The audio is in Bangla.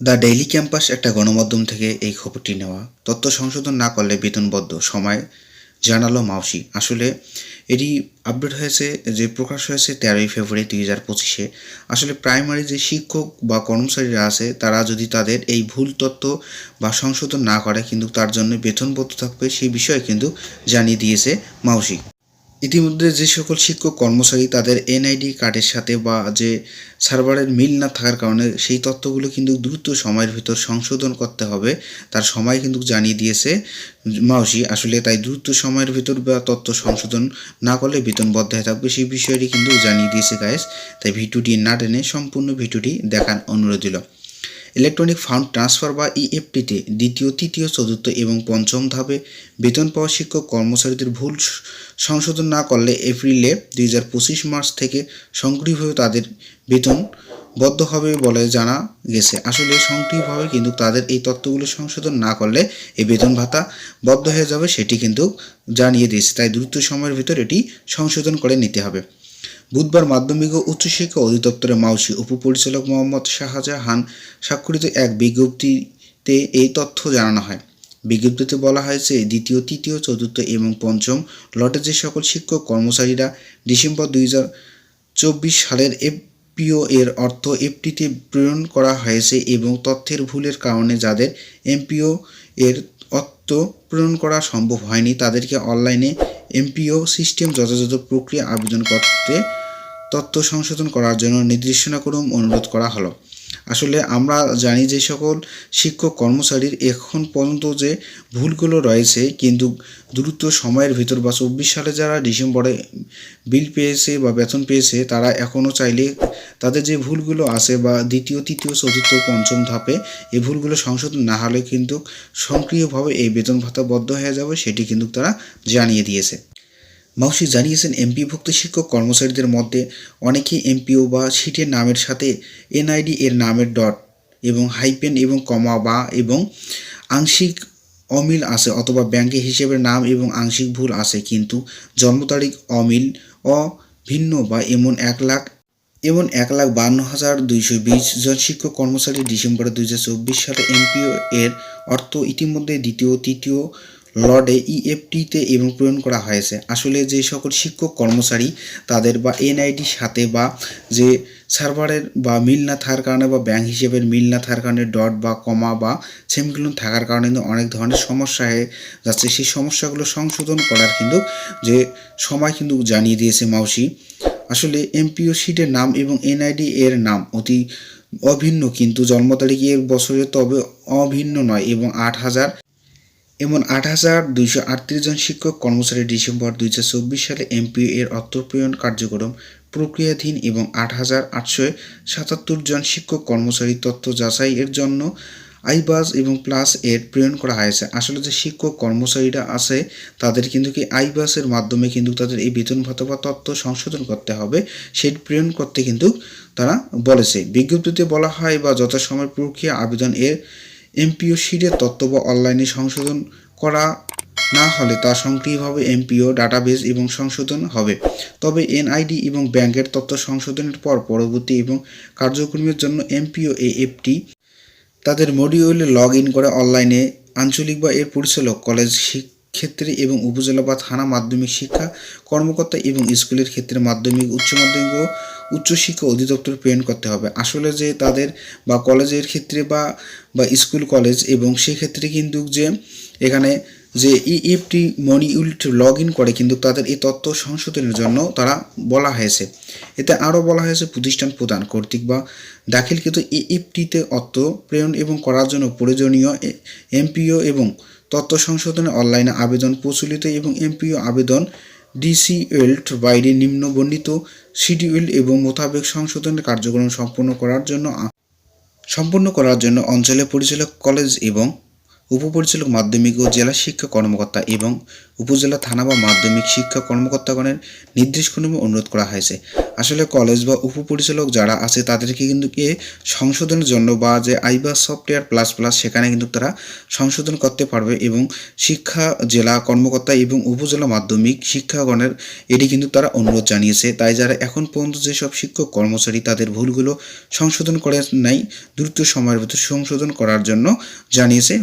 দ্য ডেইলি ক্যাম্পাস একটা গণমাধ্যম থেকে এই খবরটি নেওয়া। তথ্য সংশোধন না করলে বেতনবদ্ধ। সময়, জানালো মাউসি। আসলে এটি আপডেট হয়েছে, যে প্রকাশ হয়েছে তেরোই ফেব্রুয়ারি দুই হাজার পঁচিশে। আসলে প্রাইমারি যে শিক্ষক বা কর্মচারীরা আছে, তারা যদি তাদের এই ভুল তথ্য বা সংশোধন না করে, কিন্তু তার জন্য বেতনবদ্ধ থাকবে, সেই বিষয়ে কিন্তু জানিয়ে দিয়েছে মাউসি। ইতিমধ্যে যে সকল শিক্ষক কর্মচারী তাদের এনআইডি কার্ডের সাথে বা যে সার্ভারের মিল না থাকার কারণে সেই তথ্যগুলো কিন্তু দ্রুত সময়ের ভিতর সংশোধন করতে হবে। তার সময় কিন্তু জানিয়ে দিয়েছে মাউসি। আসলে তাই দ্রুত সময়ের ভিতর বা তথ্য সংশোধন না করলে বেতন বদ্ধ হয়ে থাকবে সেই বিষয়টি কিন্তু জানিয়ে দিয়েছে গায়েস তাই ভিডিওটি না টেনে সম্পূর্ণ ভিডিওটি দেখার অনুরোধ দিল ইলেকট্রনিক ফান্ড ট্রান্সফার বা ইএফটিতে দ্বিতীয়, তৃতীয়, চতুর্থ এবং পঞ্চম ধাপে বেতন পাওয়া শিক্ষক কর্মচারীদের ভুল সংশোধন না করলে এপ্রিলে দুই হাজার পঁচিশ মার্চ থেকে সক্রিয়ভাবে তাদের বেতন বদ্ধ হবে বলে জানা গেছে। আসলে সক্রিয়ভাবে কিন্তু তাদের এই তত্ত্বগুলো সংশোধন না করলে এই বেতন ভাতা বদ্ধ হয়ে যাবে সেটি কিন্তু জানিয়ে দিয়েছে। তাই দ্রুত সময়ের ভিতর এটি সংশোধন করে নিতে হবে। বুধবার মাধ্যমিক ও উচ্চশিক্ষা অধিদপ্তরের মাউসি উপপরিচালক মোহাম্মদ শাহজাহান স্বাক্ষরিত এক বিজ্ঞপ্তিতে এই তথ্য জানানো হয়। বিজ্ঞপ্তিতে বলা হয়েছে দ্বিতীয়, তৃতীয়, চতুর্থ এবং পঞ্চম লটে যে সকল শিক্ষক কর্মচারীরা ডিসেম্বর দুই চব্বিশ সালের এফপিও এর অর্থ এফটিতে প্রেরণ করা হয়েছে এবং তথ্যের ভুলের কারণে যাদের এমপিও এর অর্থ প্রেরণ করা সম্ভব হয়নি, তাদেরকে অনলাইনে এমপিও সিস্টেম যথাযথ প্রক্রিয়া আবেদন করতে তথ্য সংশোধন করার জন্য নির্দেশনা করুন, অনুরোধ করা হলো। আসলে আমরা জানি যে সকল শিক্ষক কর্মচারীর এখন পর্যন্ত যে ভুলগুলো রয়েছে, কিন্তু দ্রুত সময়ের ভিতর বা চব্বিশ সালে যারা ডিসেম্বরে বিল পেয়েছে বা বেতন পেয়েছে, তারা এখনও চাইলে তাদের যে ভুলগুলো আছে বা দ্বিতীয়, তৃতীয়, চতুর্থ, পঞ্চম ধাপে এই ভুলগুলো সংশোধন না হলে কিন্তু সক্রিয়ভাবে এই বেতন ভাতা বদ্ধ হয়ে যাবে, সেটি কিন্তু তারা জানিয়ে দিয়েছে। মাউসি জানিয়েছেন, এমপিভুক্ত শিক্ষক কর্মচারীদের মধ্যে অনেকেই এমপিও বা সিটের নামের সাথে এনআইডি এর নামের ডট এবং হাইপেন এবং কমা বা এবং আংশিক অমিল আছে অথবা ব্যাংকের হিসেবের নাম এবং আংশিক ভুল আছে, কিন্তু জন্ম তারিখ অমিল, অভিন্ন বা এমন এক লাখ, এমন এক লাখ বান্ন হাজার দুইশো বিশ জন শিক্ষক কর্মচারী ডিসেম্বর দুই হাজার চব্বিশ সালে এমপিও এর অর্থ ইতিমধ্যে দ্বিতীয়, তৃতীয় লর্ডে ইএফটিতে এবং প্রেরণ করা হয়েছে। আসলে যে সকল শিক্ষক কর্মচারী তাদের বা এনআইডির সাথে বা যে সার্ভারের বা মিল না থাকার কারণে বা ব্যাংক হিসেবের মিল না থাকার কারণে ডট বা কমা বা সেমিকোলন থাকার কারণে কিন্তু অনেক ধরনের সমস্যা হয়ে যাচ্ছে। সেই সমস্যাগুলো সংশোধন করার কিন্তু যে সময় কিন্তু জানিয়ে দিয়েছে মাউসি। আসলে এমপিও সিটের নাম এবং এনআইডি এর নাম অতি অভিন্ন কিন্তু জন্ম তারিখ এর বছরে তবে অভিন্ন নয় এবং আট হাজার এমন আট হাজার দুইশো আটত্রিশ জন শিক্ষক কর্মচারী ডিসেম্বর দুই চব্বিশ সালে এমপিও এর অর্থপ্রয়ণ কার্যক্রম প্রক্রিয়াধীন এবং আট হাজার আটশো সাতাত্তর জন শিক্ষক কর্মচারী তথ্য যাচাই এর জন্য আইবাস এবং প্লাস এর প্রেরণ করা হয়েছে। আসলে যে শিক্ষক কর্মচারীরা আছে, তাদের কিন্তু কি আইবাসের মাধ্যমে কিন্তু তাদের এই বেতন ভাতা বা তথ্য সংশোধন করতে হবে সেটি প্রেরণ করতে কিন্তু তারা বলেছে। বিজ্ঞপ্তিতে বলা হয় বা যথাসময় প্রক্রিয়া আবেদন এর এমপিও সিডের তথ্য বা অনলাইনে সংশোধন করা না হলে তা সক্রিয়ভাবে এমপিও, ডাটাবেস এবং সংশোধন হবে। তবে এনআইডি এবং ব্যাংকের তথ্য সংশোধনের পর পরবর্তী এবং কার্যক্রমের জন্য এমপিও এ অ্যাপটি তাদের মডিউলে লগ ইন করে অনলাইনে আঞ্চলিক বা এর পরিচালক, কলেজ শিক- ক্ষেত্রে এবং উপজেলা বা থানা মাধ্যমিক শিক্ষা, কর্মকর্তা এবং স্কুলের ক্ষেত্রে মাধ্যমিক, উচ্চ মাধ্যমিক ও উচ্চশিক্ষা অধিদপ্তর প্রেরণ করতে হবে। আসলে যে তাদের বা কলেজের ক্ষেত্রে বা বা স্কুল, কলেজ এবং সেক্ষেত্রে কিন্তু যে এখানে যে ইএফটি মডিউল লগ ইন করে কিন্তু তাদের এই তথ্য সংশোধনের জন্য তারা বলা হয়েছে। এতে আরও বলা হয়েছে, প্রতিষ্ঠান প্রদান কর্তৃক বা দাখিলকৃত ইএফটিতে অর্থ প্রেরণ এবং করার জন্য প্রয়োজনীয় এমপিও এবং তথ্য সংশোধনে অনলাইনে আবেদন প্রচলিত এবং এমপিও আবেদন ডিসিএলট বাইরে নিম্ন বর্ণিত শিডিউল এবং মোতাবেক সংশোধনের কার্যক্রম সম্পন্ন করার জন্য সম্পন্ন করার জন্য অঞ্চলে পরিচালক কলেজ এবং উপপরিচালক মাধ্যমিক ও জেলা শিক্ষা কর্মকর্তা এবং উপজেলা থানা বা মাধ্যমিক শিক্ষা কর্মকর্তাগণের নির্দেশক্রমে অনুরোধ করা হয়েছে। আসলে কলেজ বা উপপরিচালক যারা আছে, তাদেরকে কিন্তু কে সংশোধনের জন্য বা যে আইবা সফটওয়্যার প্লাস প্লাস, সেখানে কিন্তু তারা সংশোধন করতে পারবে এবং শিক্ষা, জেলা কর্মকর্তা এবং উপজেলা মাধ্যমিক শিক্ষাগণের এটি কিন্তু তারা অনুরোধ জানিয়েছে। তাই যারা এখন পর্যন্ত যেসব শিক্ষক কর্মচারী, তাদের ভুলগুলো সংশোধন করে নাই, দ্রুত সময়ের ভিতর সংশোধন করার জন্য জানিয়েছে।